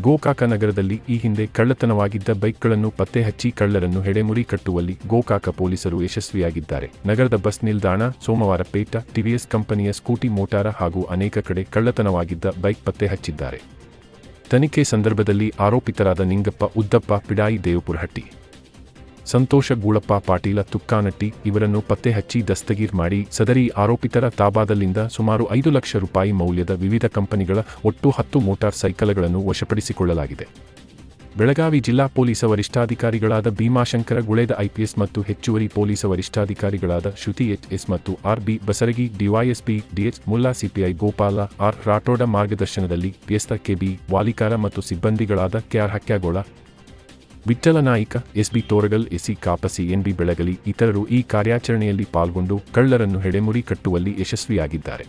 ಗೋಕಾಕ ನಗರದಲ್ಲಿ ಈ ಹಿಂದೆ ಕಳ್ಳತನವಾಗಿದ್ದ ಬೈಕ್ಗಳನ್ನು ಪತ್ತೆ ಹಚ್ಚಿ ಕಳ್ಳರನ್ನು ಹೆಡೆಮುರಿ ಕಟ್ಟುವಲ್ಲಿ ಗೋಕಾಕ ಪೊಲೀಸರು ಯಶಸ್ವಿಯಾಗಿದ್ದಾರೆ. ನಗರದ ಬಸ್ ನಿಲ್ದಾಣ, ಸೋಮವಾರಪೇಟ ಟಿವಿಎಸ್ ಕಂಪನಿಯ ಸ್ಕೂಟಿ ಮೋಟಾರ ಹಾಗೂ ಅನೇಕ ಕಡೆ ಕಳ್ಳತನವಾಗಿದ್ದ ಬೈಕ್ ಪತ್ತೆ ಹಚ್ಚಿದ್ದಾರೆ. ತನಿಖೆ ಸಂದರ್ಭದಲ್ಲಿ ಆರೋಪಿತರಾದ ನಿಂಗಪ್ಪ, ಉದ್ದಪ್ಪ, ಪಿಡಾಯಿ, ದೇವಪುರಹಟ್ಟಿ. ಸಂತೋಷ ಗೂಳಪ್ಪ ಪಾಟೀಲ ತುಕ್ಕಾನಟ್ಟಿ ಇವರನ್ನು ಪತ್ತೆ ಹಚ್ಚಿ ದಸ್ತಗೀರ್ ಮಾಡಿ ಸದರಿ ಆರೋಪಿತರ ತಾಬಾದಲ್ಲಿಂದ ಸುಮಾರು ಐದು ಲಕ್ಷ ರೂಪಾಯಿ ಮೌಲ್ಯದ ವಿವಿಧ ಕಂಪನಿಗಳ ಒಟ್ಟು ಹತ್ತು ಮೋಟಾರ್ ಸೈಕಲ್ಗಳನ್ನು ವಶಪಡಿಸಿಕೊಳ್ಳಲಾಗಿದೆ. ಬೆಳಗಾವಿ ಜಿಲ್ಲಾ ಪೊಲೀಸ್ ವರಿಷ್ಠಾಧಿಕಾರಿಗಳಾದ ಭೀಮಾಶಂಕರ ಗುಳೇದ ಐಪಿಎಸ್ ಮತ್ತು ಹೆಚ್ಚುವರಿ ಪೊಲೀಸ್ ವರಿಷ್ಠಾಧಿಕಾರಿಗಳಾದ ಶ್ರುತಿ ಎಚ್ಎಸ್ ಮತ್ತು R B Basaragi DYSP DH Mulla CPI Gopala R Rathod ಮಾರ್ಗದರ್ಶನದಲ್ಲಿ ಪಿಎಸ್ತ ಕೆಬಿ ವಾಲಿಕಾರ ಮತ್ತು ಸಿಬ್ಬಂದಿಗಳಾದ KR Hakyagol Vitthal S SB Toragal, AC Kapasi NB Belagali ಇತರರು ಈ ಕಾರ್ಯಾಚರಣೆಯಲ್ಲಿ ಪಾಲ್ಗೊಂಡು ಕಳ್ಳರನ್ನು ಹೆಡೆಮುರಿ ಕಟ್ಟುವಲ್ಲಿ ಯಶಸ್ವಿಯಾಗಿದ್ದಾರೆ.